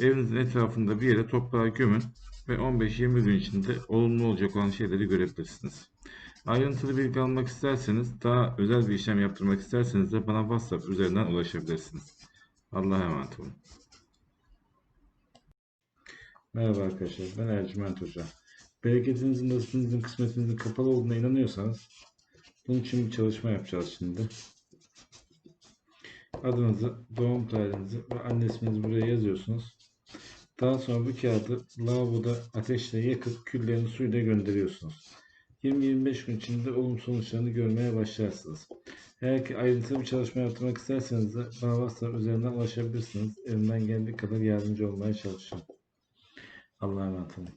Evinizin etrafında bir yere toprağa gömün ve 15-20 gün içinde olumlu olacak olan şeyleri görebilirsiniz. Ayrıntılı bilgi almak isterseniz, daha özel bir işlem yaptırmak isterseniz de bana WhatsApp üzerinden ulaşabilirsiniz. Allah'a emanet olun. Merhaba arkadaşlar, ben Ercüment Hoca. Bereketinizin, nasibinizin, kısmetinizin kapalı olduğuna inanıyorsanız, bunun için bir çalışma yapacağız şimdi. Adınızı, doğum tarihinizi ve anne isminizi buraya yazıyorsunuz. Daha sonra bu kağıdı lavaboda ateşle yakıp küllerini suyla gönderiyorsunuz. 20-25 gün içinde olumsuz sonuçlarını görmeye başlarsınız. Eğer ki ayrıntılı bir çalışma yaptırmak isterseniz de bana WhatsApp üzerinden ulaşabilirsiniz. Elimden geldiği kadar yardımcı olmaya çalışacağım. Allah'a emanet olun.